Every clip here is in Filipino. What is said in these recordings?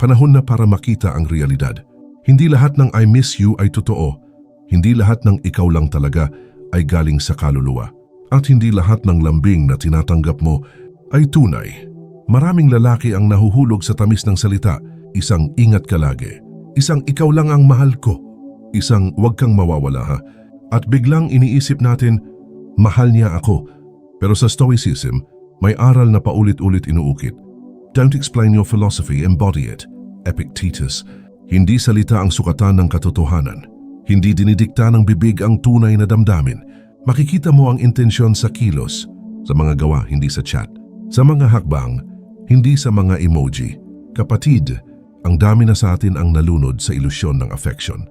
Panahon na para makita ang realidad. Hindi lahat ng I miss you ay totoo. Hindi lahat ng ikaw lang talaga ay galing sa kaluluwa. At hindi lahat ng lambing na tinatanggap mo ay tunay. Maraming lalaki ang nahuhulog sa tamis ng salita, isang ingat ka lagi, isang ikaw lang ang mahal ko, isang huwag kang mawawala ha. At biglang iniisip natin, mahal niya ako. Pero sa Stoicism, may aral na paulit-ulit inuukit. Don't explain your philosophy, embody it. Epictetus, hindi salita ang sukatan ng katotohanan. Hindi dinidikta ng bibig ang tunay na damdamin. Makikita mo ang intensyon sa kilos, sa mga gawa, hindi sa chat. Sa mga hakbang, hindi sa mga emoji. Kapatid, ang dami na sa atin ang nalunod sa ilusyon ng affection.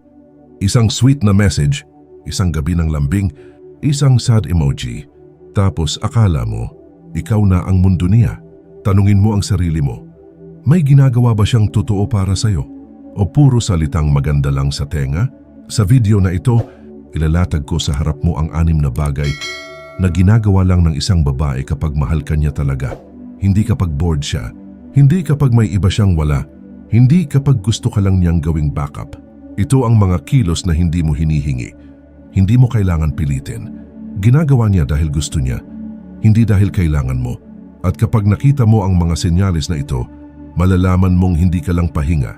Isang sweet na message, isang gabi ng lambing, isang sad emoji. Tapos akala mo, ikaw na ang mundo niya. Tanungin mo ang sarili mo, may ginagawa ba siyang totoo para sa'yo? O puro salitang maganda lang sa tenga? Sa video na ito, ilalatag ko sa harap mo ang anim na bagay na ginagawa lang ng isang babae kapag mahal ka niya talaga. Hindi kapag bored siya. Hindi kapag may iba siyang wala. Hindi kapag gusto ka lang niyang gawing backup. Ito ang mga kilos na hindi mo hinihingi. Hindi mo kailangan pilitin. Ginagawa niya dahil gusto niya. Hindi dahil kailangan mo. At kapag nakita mo ang mga senyales na ito, malalaman mong hindi ka lang pahinga.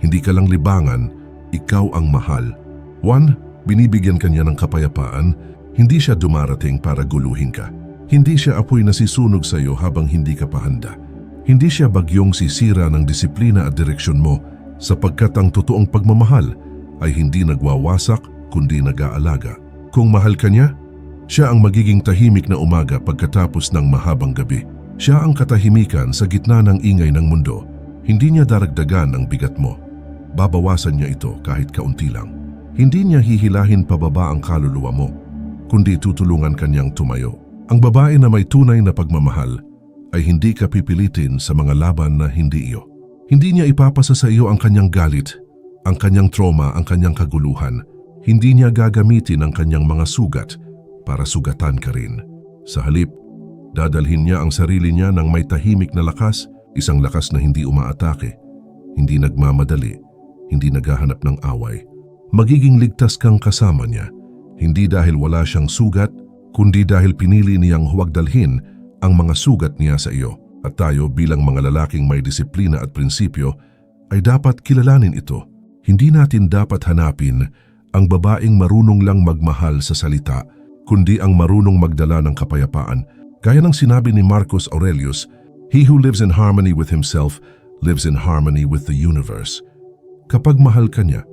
Hindi ka lang libangan, ikaw ang mahal. One, binibigyan ka niya ng kapayapaan, hindi siya dumarating para guluhin ka. Hindi siya apoy na sisunog sa iyo habang hindi ka pahanda. Hindi siya bagyong sisira ng disiplina at direksyon mo sapagkat ang totoong pagmamahal ay hindi nagwawasak kundi nag-aalaga. Kung mahal ka niya, siya ang magiging tahimik na umaga pagkatapos ng mahabang gabi. Siya ang katahimikan sa gitna ng ingay ng mundo. Hindi niya daragdagan ang bigat mo. Babawasan niya ito kahit kaunti lang. Hindi niya hihilahin pababa ang kaluluwa mo, kundi tutulungan kanyang tumayo. Ang babae na may tunay na pagmamahal ay hindi ka pipilitin sa mga laban na hindi iyo. Hindi niya ipapasa sa iyo ang kanyang galit, ang kanyang trauma, ang kanyang kaguluhan. Hindi niya gagamitin ang kanyang mga sugat para sugatan ka rin. Sa halip, dadalhin niya ang sarili niya ng may tahimik na lakas, isang lakas na hindi umaatake, hindi nagmamadali, hindi naghahanap ng away. Magiging ligtas kang kasama niya, hindi dahil wala siyang sugat, kundi dahil pinili niyang huwag dalhin ang mga sugat niya sa iyo. At tayo bilang mga lalaking may disiplina at prinsipyo ay dapat kilalanin ito. Hindi natin dapat hanapin ang babaeng marunong lang magmahal sa salita, kundi ang marunong magdala ng kapayapaan. Gaya ng sinabi ni Marcus Aurelius, He who lives in harmony with himself lives in harmony with the universe. Kapag mahal ka niya,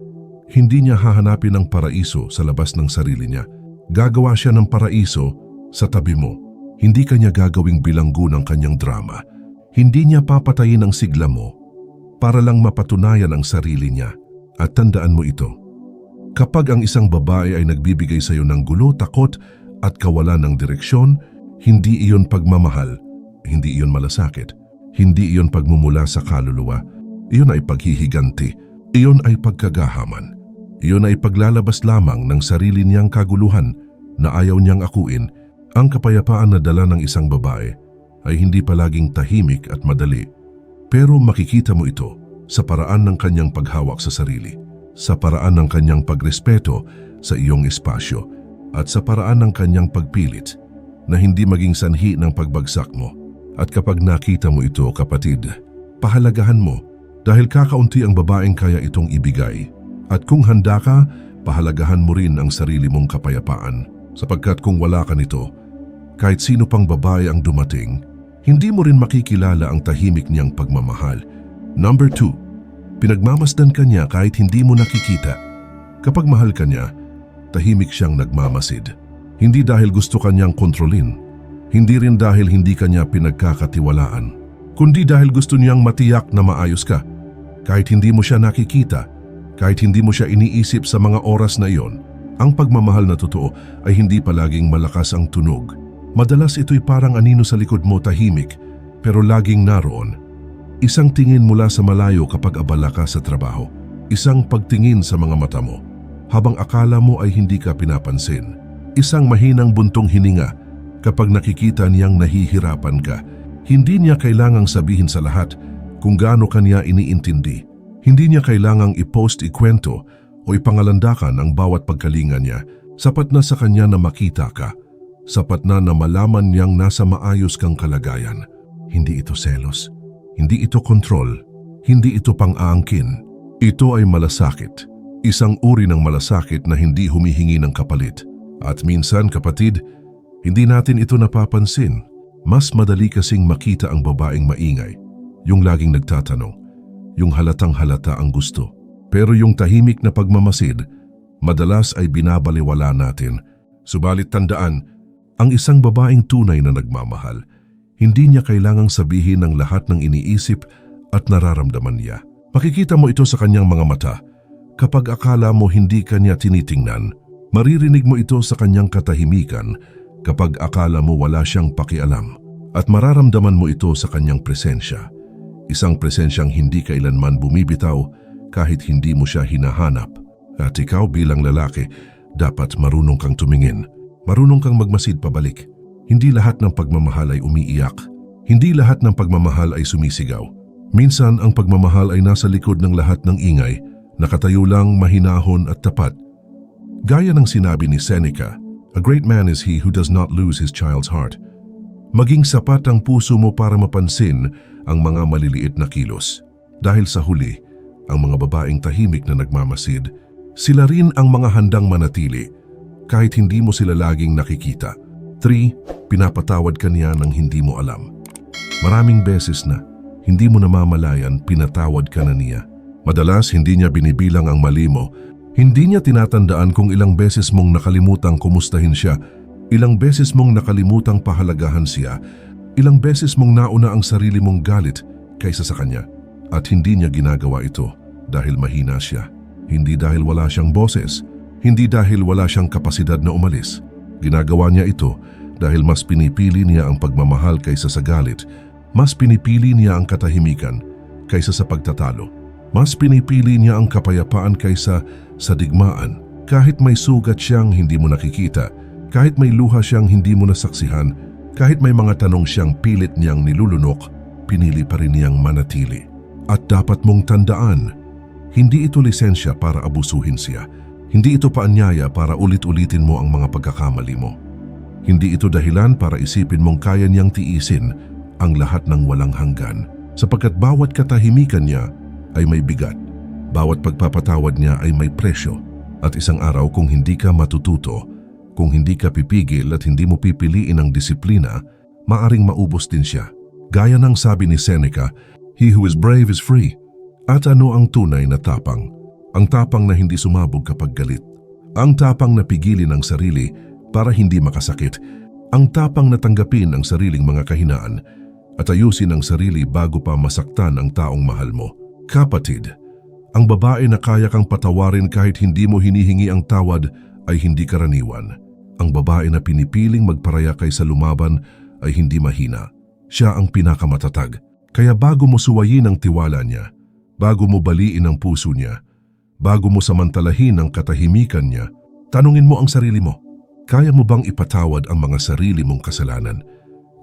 hindi niya hahanapin ang paraiso sa labas ng sarili niya. Gagawa siya ng paraiso sa tabi mo. Hindi kanya gagawing bilanggo ng kanyang drama. Hindi niya papatayin ang sigla mo para lang mapatunayan ang sarili niya. At tandaan mo ito, Kapag ang isang babae ay nagbibigay sa iyo ng gulo, takot at kawalan ng direksyon, hindi iyon pagmamahal, hindi iyon malasakit, hindi iyon pagmumula sa kaluluwa, iyon ay paghihiganti, iyon ay pagkagahaman, iyon ay paglalabas lamang ng sarili niyang kaguluhan na ayaw niyang akuin. Ang kapayapaan na dala ng isang babae ay hindi palaging tahimik at madali, pero makikita mo ito sa paraan ng kanyang paghawak sa sarili sa paraan ng kanyang pagrespeto sa iyong espasyo at sa paraan ng kanyang pagpilit na hindi maging sanhi ng pagbagsak mo. At kapag nakita mo ito, kapatid, pahalagahan mo dahil kakaunti ang babaeng kaya itong ibigay. At kung handa ka, pahalagahan mo rin ang sarili mong kapayapaan sapagkat kung wala ka nito, kahit sino pang babae ang dumating, hindi mo rin makikilala ang tahimik niyang pagmamahal. Number 2 Pinagmamasdan ka niya kahit hindi mo nakikita. Kapag mahal ka niya, tahimik siyang nagmamasid. Hindi dahil gusto kanyang kontrolin, hindi rin dahil hindi kanya pinagkakatiwalaan, kundi dahil gusto niyang matiyak na maayos ka. Kahit hindi mo siya nakikita, kahit hindi mo siya iniisip sa mga oras na iyon, ang pagmamahal na totoo ay hindi palaging malakas ang tunog. Madalas ito'y parang anino sa likod mo tahimik, pero laging naroon Isang tingin mula sa malayo kapag abala ka sa trabaho. Isang pagtingin sa mga mata mo habang akala mo ay hindi ka pinapansin. Isang mahinang buntong hininga kapag nakikita niyang nahihirapan ka. Hindi niya kailangang sabihin sa lahat kung gaano kanya iniintindi. Hindi niya kailangang i-post ikwento o ipangalandakan ang bawat pagkalinga niya. Sapat na sa kanya na makita ka. Sapat na na malaman niyang nasa maayos kang kalagayan. Hindi ito selos. Hindi ito kontrol. Hindi ito pang-aangkin. Ito ay malasakit. Isang uri ng malasakit na hindi humihingi ng kapalit. At minsan, kapatid, hindi natin ito napapansin. Mas madali kasing makita ang babaeng maingay. Yung laging nagtatanong. Yung halatang halata ang gusto. Pero yung tahimik na pagmamasid, madalas ay binabaliwala natin. Subalit tandaan, ang isang babaeng tunay na nagmamahal, hindi niya kailangang sabihin ng lahat ng iniisip at nararamdaman niya. Makikita mo ito sa kanyang mga mata. Kapag akala mo hindi kanya tinitingnan, maririnig mo ito sa kanyang katahimikan kapag akala mo wala siyang pakialam. At mararamdaman mo ito sa kanyang presensya. Isang presensyang hindi kailanman bumibitaw kahit hindi mo siya hinahanap. At ikaw bilang lalaki, dapat marunong kang tumingin. Marunong kang magmasid pabalik. Hindi lahat ng pagmamahal ay umiiyak. Hindi lahat ng pagmamahal ay sumisigaw. Minsan ang pagmamahal ay nasa likod ng lahat ng ingay, nakatayo lang mahinahon at tapat. Gaya ng sinabi ni Seneca, A great man is he who does not lose his child's heart. Maging sapat ang puso mo para mapansin ang mga maliliit na kilos. Dahil sa huli, ang mga babaeng tahimik na nagmamasid, sila rin ang mga handang manatili kahit hindi mo sila laging nakikita. 3. Pinapatawad ka niya nang hindi mo alam. Maraming beses na, hindi mo namamalayan pinatawad ka na niya. Madalas hindi niya binibilang ang mali mo. Hindi niya tinatandaan kung ilang beses mong nakalimutang kumustahin siya, ilang beses mong nakalimutang pahalagahan siya, ilang beses mong nauna ang sarili mong galit kaysa sa kanya. At hindi niya ginagawa ito dahil mahina siya. Hindi dahil wala siyang boses, hindi dahil wala siyang kapasidad na umalis. Ginagawa niya ito dahil mas pinipili niya ang pagmamahal kaysa sa galit, mas pinipili niya ang katahimikan kaysa sa pagtatalo. Mas pinipili niya ang kapayapaan kaysa sa digmaan. Kahit may sugat siyang hindi mo nakikita, kahit may luha siyang hindi mo nasaksihan, kahit may mga tanong siyang pilit niyang nilulunok, pinili pa rin niyang manatili. At dapat mong tandaan, hindi ito lisensya para abusuhin siya. Hindi ito paanyaya para ulit-ulitin mo ang mga pagkakamali mo. Hindi ito dahilan para isipin mong kaya niyang tiisin ang lahat ng walang hanggan sapagkat bawat katahimikan niya ay may bigat. Bawat pagpapatawad niya ay may presyo at isang araw kung hindi ka matututo, kung hindi ka pipigil at hindi mo pipiliin ang disiplina, maaring maubos din siya. Gaya ng sabi ni Seneca, He who is brave is free. At ano ang tunay na tapang? Ang tapang na hindi sumabog kapag galit. Ang tapang na pigilin ang sarili para hindi makasakit. Ang tapang na tanggapin ang sariling mga kahinaan at ayusin ang sarili bago pa masaktan ang taong mahal mo. Kapatid, ang babae na kaya kang patawarin kahit hindi mo hinihingi ang tawad ay hindi karaniwan. Ang babae na pinipiling magparaya kaysa lumaban ay hindi mahina. Siya ang pinakamatatag. Kaya bago mo suwayin ang tiwala niya, bago mo baliin ang puso niya, bago mo samantalahin ang katahimikan niya, tanungin mo ang sarili mo, kaya mo bang ipatawad ang mga sarili mong kasalanan,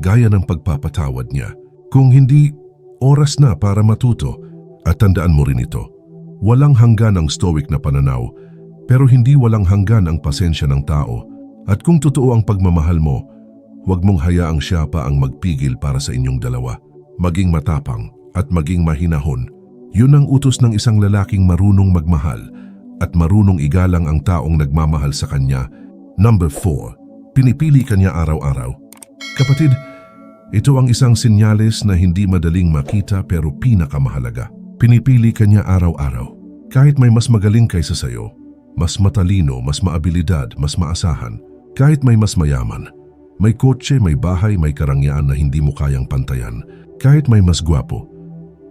gaya ng pagpapatawad niya? Kung hindi, oras na para matuto at tandaan mo rin ito. Walang hanggan ang stoic na pananaw, pero hindi walang hanggan ang pasensya ng tao. At kung totoo ang pagmamahal mo, huwag mong hayaang siya pa ang magpigil para sa inyong dalawa. Maging matapang at maging mahinahon. Yun ang utos ng isang lalaking marunong magmahal at marunong igalang ang taong nagmamahal sa kanya. Number 4. Pinipili kanya araw-araw. Kapatid, ito ang isang sinyalis na hindi madaling makita pero pinakamahalaga. Pinipili kanya araw-araw. Kahit may mas magaling kaysa sayo, mas matalino, mas maabilidad, mas maasahan, kahit may mas mayaman, may kotse, may bahay, may karangyaan na hindi mo kayang pantayan, kahit may mas gwapo,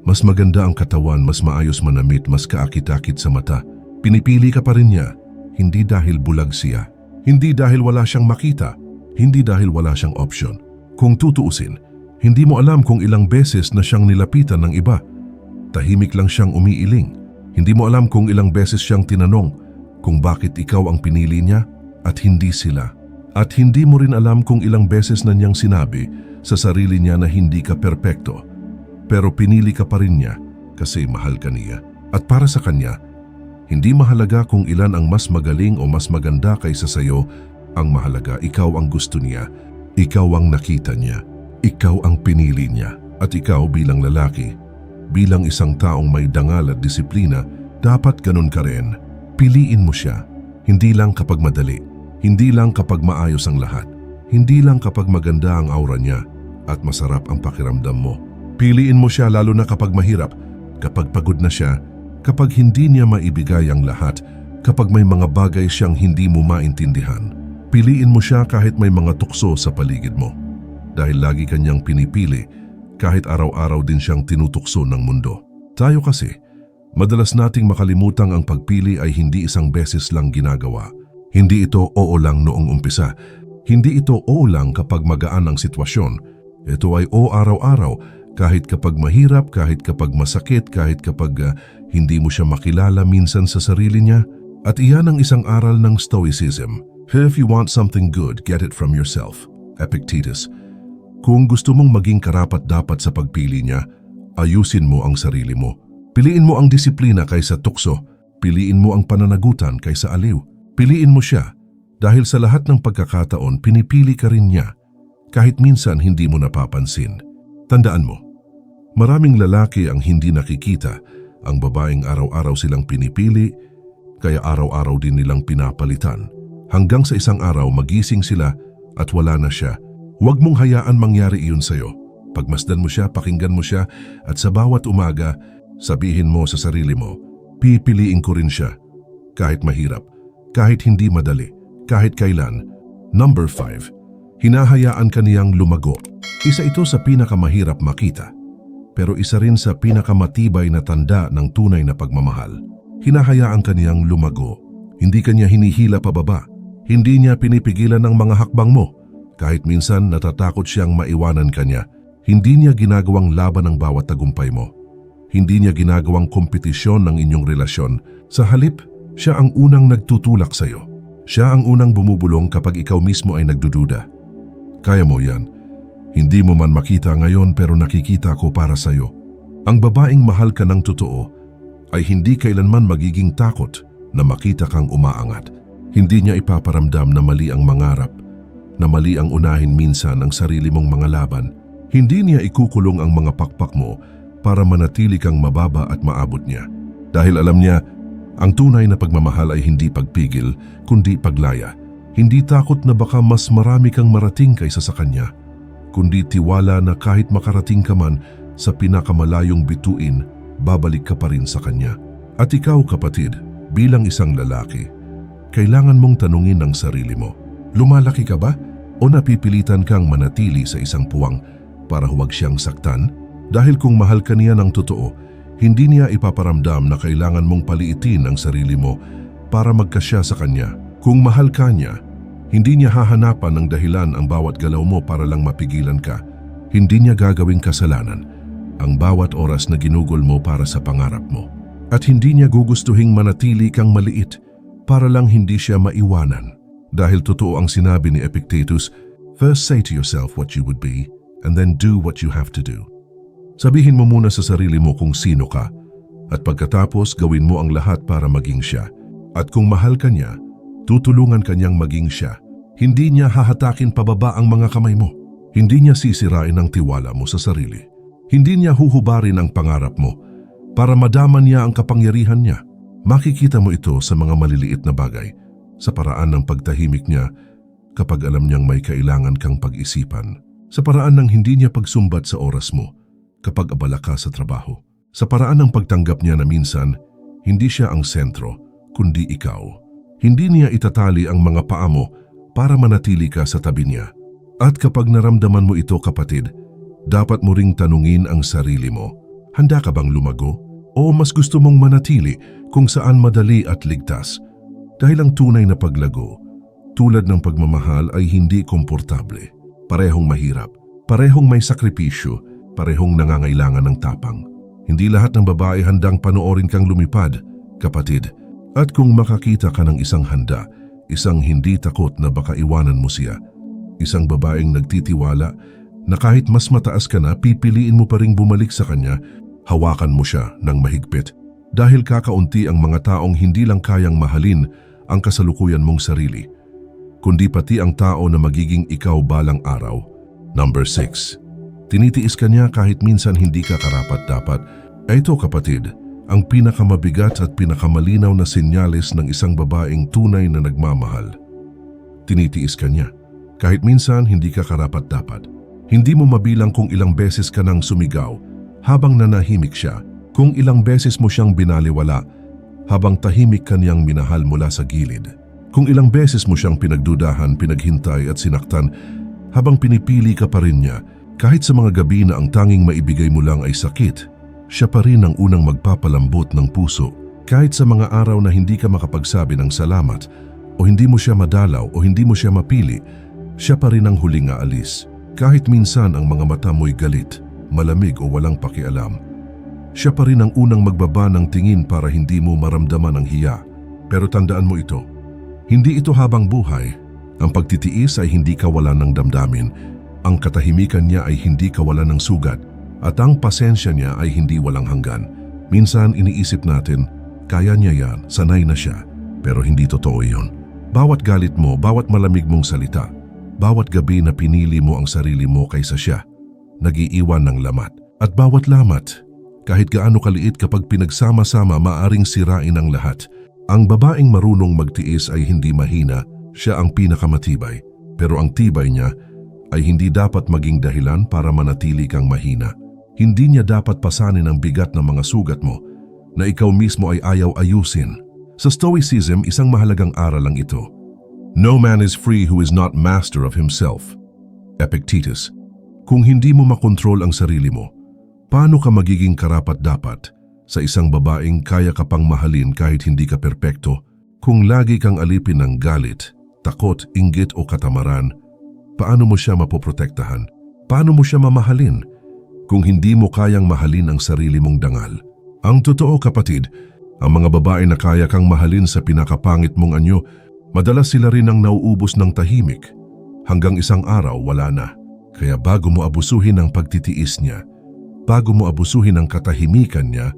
mas maganda ang katawan, mas maayos manamit, mas kaakit-akit sa mata, pinipili ka pa rin niya, hindi dahil bulag siya, hindi dahil wala siyang makita, hindi dahil wala siyang option. Kung tutuusin, hindi mo alam kung ilang beses na siyang nilapitan ng iba. Tahimik lang siyang umiiling. Hindi mo alam kung ilang beses siyang tinanong kung bakit ikaw ang pinili niya at hindi sila. At hindi mo rin alam kung ilang beses na niyang sinabi sa sarili niya na hindi ka perpekto. Pero pinili ka pa rin niya kasi mahal ka niya. At para sa kanya, hindi mahalaga kung ilan ang mas magaling o mas maganda kaysa sayo, ang mahalaga ikaw ang gusto niya, ikaw ang nakita niya, ikaw ang pinili niya. At ikaw bilang lalaki, bilang isang taong may dangal at disiplina, dapat ganun ka rin. Piliin mo siya, hindi lang kapag madali, hindi lang kapag maayos ang lahat, hindi lang kapag maganda ang aura niya at masarap ang pakiramdam mo. Piliin mo siya lalo na kapag mahirap, kapag pagod na siya, kapag hindi niya maibigay ang lahat, kapag may mga bagay siyang hindi mo maintindihan. Piliin mo siya kahit may mga tukso sa paligid mo. Dahil lagi kanyang pinipili, kahit araw-araw din siyang tinutukso ng mundo. Tayo kasi, madalas nating makalimutan ang pagpili ay hindi isang beses lang ginagawa. Hindi ito oo lang noong umpisa. Hindi ito oo lang kapag magaan ang sitwasyon. Ito ay o araw-araw kahit kapag mahirap, kahit kapag masakit, kahit kapag ah, hindi mo siya makilala minsan sa sarili niya. At iyan ang isang aral ng Stoicism. If you want something good, get it from yourself. Epictetus. Kung gusto mong maging karapat-dapat sa pagpili niya, ayusin mo ang sarili mo. Piliin mo ang disiplina kaysa tukso. Piliin mo ang pananagutan kaysa aliw. Piliin mo siya dahil sa lahat ng pagkakataon pinipili ka rin niya kahit minsan hindi mo napapansin. Tandaan mo, maraming lalaki ang hindi nakikita ang babaeng araw-araw silang pinipili kaya araw-araw din nilang pinapalitan. Hanggang sa isang araw magising sila at wala na siya Huwag mong hayaan mangyari iyon sa'yo. Pagmasdan mo siya, pakinggan mo siya, at sa bawat umaga, sabihin mo sa sarili mo, pipiliin ko rin siya. Kahit mahirap, kahit hindi madali, kahit kailan. Number 5. Hinahayaan ka niyang lumago. Isa ito sa pinakamahirap makita. Pero isa rin sa pinakamatibay na tanda ng tunay na pagmamahal. Hinahayaan ka niyang lumago. Hindi ka niya hinihila pababa. Hindi niya pinipigilan ng mga hakbang mo. Kahit minsan natatakot siyang maiwanan ka niya, hindi niya ginagawang laban ang bawat tagumpay mo. Hindi niya ginagawang kompetisyon ng inyong relasyon. Sa halip, siya ang unang nagtutulak sa iyo. Siya ang unang bumubulong kapag ikaw mismo ay nagdududa. Kaya mo yan. Hindi mo man makita ngayon pero nakikita ko para sa iyo. Ang babaeng mahal ka ng totoo ay hindi kailanman magiging takot na makita kang umaangat. Hindi niya ipaparamdam na mali ang mangarap na mali ang unahin minsan ang sarili mong mga laban, hindi niya ikukulong ang mga pakpak mo para manatili kang mababa at maabot niya. Dahil alam niya, ang tunay na pagmamahal ay hindi pagpigil, kundi paglaya. Hindi takot na baka mas marami kang marating kaysa sa kanya, kundi tiwala na kahit makarating ka man sa pinakamalayong bituin, babalik ka pa rin sa kanya. At ikaw kapatid, bilang isang lalaki, kailangan mong tanungin ang sarili mo, Lumalaki ka ba o napipilitan kang manatili sa isang puwang para huwag siyang saktan? Dahil kung mahal ka niya ng totoo, hindi niya ipaparamdam na kailangan mong paliitin ang sarili mo para magkasya sa kanya. Kung mahal ka niya, hindi niya hahanapan ng dahilan ang bawat galaw mo para lang mapigilan ka. Hindi niya gagawing kasalanan ang bawat oras na ginugol mo para sa pangarap mo. At hindi niya gugustuhing manatili kang maliit para lang hindi siya maiwanan. Dahil totoo ang sinabi ni Epictetus, first say to yourself what you would be and then do what you have to do. Sabihin mo muna sa sarili mo kung sino ka at pagkatapos gawin mo ang lahat para maging siya. At kung mahal ka niya, tutulungan kanyang maging siya. Hindi niya hahatakin pababa ang mga kamay mo. Hindi niya sisirain ang tiwala mo sa sarili. Hindi niya huhubarin ang pangarap mo para madaman niya ang kapangyarihan niya. Makikita mo ito sa mga maliliit na bagay sa paraan ng pagtahimik niya kapag alam niyang may kailangan kang pag-isipan, sa paraan ng hindi niya pagsumbat sa oras mo kapag abala ka sa trabaho, sa paraan ng pagtanggap niya na minsan hindi siya ang sentro kundi ikaw. Hindi niya itatali ang mga paa mo para manatili ka sa tabi niya. At kapag naramdaman mo ito kapatid, dapat mo ring tanungin ang sarili mo, handa ka bang lumago? O mas gusto mong manatili kung saan madali at ligtas? Dahil ang tunay na paglago, tulad ng pagmamahal ay hindi komportable. Parehong mahirap, parehong may sakripisyo, parehong nangangailangan ng tapang. Hindi lahat ng babae handang panoorin kang lumipad, kapatid. At kung makakita ka ng isang handa, isang hindi takot na baka iwanan mo siya, isang babaeng nagtitiwala na kahit mas mataas ka na, pipiliin mo pa ring bumalik sa kanya, hawakan mo siya ng mahigpit. Dahil kakaunti ang mga taong hindi lang kayang mahalin ang kasalukuyan mong sarili, kundi pati ang tao na magiging ikaw balang araw. Number 6. Tinitiis ka niya kahit minsan hindi ka karapat-dapat. Ito kapatid, ang pinakamabigat at pinakamalinaw na senyales ng isang babaeng tunay na nagmamahal. Tinitiis ka niya. Kahit minsan hindi ka karapat-dapat. Hindi mo mabilang kung ilang beses ka nang sumigaw habang nanahimik siya, kung ilang beses mo siyang binaliwala habang tahimik ka niyang minahal mula sa gilid. Kung ilang beses mo siyang pinagdudahan, pinaghintay at sinaktan habang pinipili ka pa rin niya kahit sa mga gabi na ang tanging maibigay mo lang ay sakit, siya pa rin ang unang magpapalambot ng puso. Kahit sa mga araw na hindi ka makapagsabi ng salamat o hindi mo siya madalaw o hindi mo siya mapili, siya pa rin ang huling aalis. Kahit minsan ang mga mata mo'y galit, malamig o walang pakialam. Siya pa rin ang unang magbaba ng tingin para hindi mo maramdaman ang hiya. Pero tandaan mo ito, hindi ito habang buhay. Ang pagtitiis ay hindi kawalan ng damdamin. Ang katahimikan niya ay hindi kawalan ng sugat. At ang pasensya niya ay hindi walang hanggan. Minsan iniisip natin, kaya niya yan, sanay na siya. Pero hindi totoo iyon. Bawat galit mo, bawat malamig mong salita, bawat gabi na pinili mo ang sarili mo kaysa siya, nagiiwan ng lamat. At bawat lamat, kahit gaano kaliit kapag pinagsama-sama maaring sirain ang lahat. Ang babaeng marunong magtiis ay hindi mahina, siya ang pinakamatibay. Pero ang tibay niya ay hindi dapat maging dahilan para manatili kang mahina. Hindi niya dapat pasanin ang bigat ng mga sugat mo na ikaw mismo ay ayaw ayusin. Sa Stoicism, isang mahalagang aral lang ito. No man is free who is not master of himself. Epictetus. Kung hindi mo makontrol ang sarili mo, paano ka magiging karapat-dapat sa isang babaeng kaya ka pang mahalin kahit hindi ka perpekto? Kung lagi kang alipin ng galit, takot, inggit o katamaran, paano mo siya mapoprotektahan? Paano mo siya mamahalin kung hindi mo kayang mahalin ang sarili mong dangal? Ang totoo kapatid, ang mga babae na kaya kang mahalin sa pinakapangit mong anyo, madalas sila rin ang nauubos ng tahimik. Hanggang isang araw wala na. Kaya bago mo abusuhin ang pagtitiis niya, bago mo abusuhin ang katahimikan niya,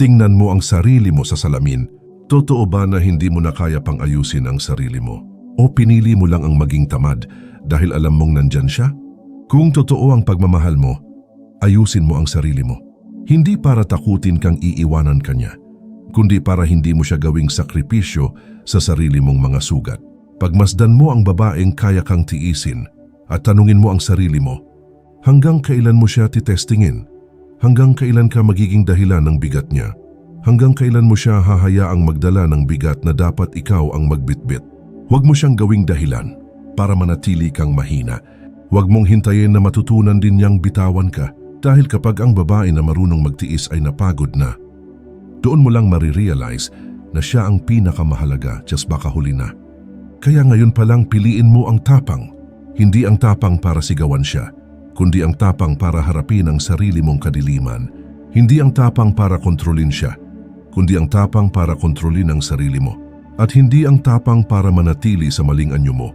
tingnan mo ang sarili mo sa salamin. Totoo ba na hindi mo na kaya pang ayusin ang sarili mo? O pinili mo lang ang maging tamad dahil alam mong nandyan siya? Kung totoo ang pagmamahal mo, ayusin mo ang sarili mo. Hindi para takutin kang iiwanan kanya, kundi para hindi mo siya gawing sakripisyo sa sarili mong mga sugat. Pagmasdan mo ang babaeng kaya kang tiisin at tanungin mo ang sarili mo, hanggang kailan mo siya titestingin? Hanggang kailan ka magiging dahilan ng bigat niya? Hanggang kailan mo siya hahayaang magdala ng bigat na dapat ikaw ang magbitbit? Huwag mo siyang gawing dahilan para manatili kang mahina. Huwag mong hintayin na matutunan din niyang bitawan ka dahil kapag ang babae na marunong magtiis ay napagod na, doon mo lang marirealize na siya ang pinakamahalaga just baka huli na. Kaya ngayon pa lang piliin mo ang tapang. Hindi ang tapang para sigawan siya, kundi ang tapang para harapin ang sarili mong kadiliman. Hindi ang tapang para kontrolin siya, kundi ang tapang para kontrolin ang sarili mo. At hindi ang tapang para manatili sa maling anyo mo,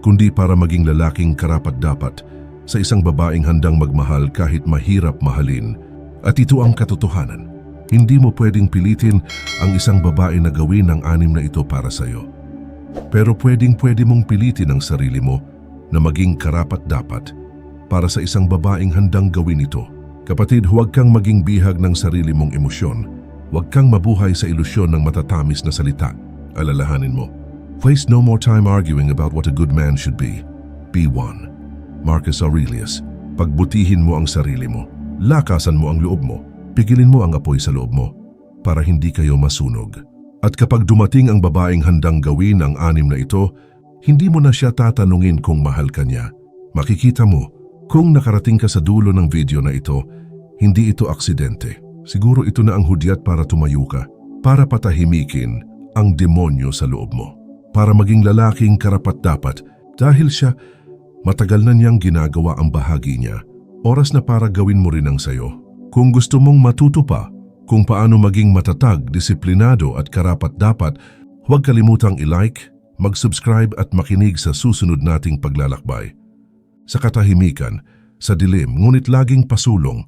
kundi para maging lalaking karapat-dapat sa isang babaeng handang magmahal kahit mahirap mahalin. At ito ang katotohanan. Hindi mo pwedeng pilitin ang isang babae na gawin ang anim na ito para sa'yo. Pero pwedeng pwede mong pilitin ang sarili mo na maging karapat-dapat para sa isang babaeng handang gawin ito. Kapatid, huwag kang maging bihag ng sarili mong emosyon. Huwag kang mabuhay sa ilusyon ng matatamis na salita. Alalahanin mo. Waste no more time arguing about what a good man should be. Be one. Marcus Aurelius, pagbutihin mo ang sarili mo. Lakasan mo ang loob mo. Pigilin mo ang apoy sa loob mo para hindi kayo masunog. At kapag dumating ang babaeng handang gawin ang anim na ito, hindi mo na siya tatanungin kung mahal ka niya. Makikita mo, kung nakarating ka sa dulo ng video na ito, hindi ito aksidente. Siguro ito na ang hudyat para tumayo ka, para patahimikin ang demonyo sa loob mo. Para maging lalaking karapat-dapat dahil siya matagal na niyang ginagawa ang bahagi niya. Oras na para gawin mo rin ang sayo. Kung gusto mong matuto pa kung paano maging matatag, disiplinado at karapat-dapat, huwag kalimutang i-like, mag-subscribe at makinig sa susunod nating paglalakbay. Sa katahimikan, sa dilim ngunit laging pasulong.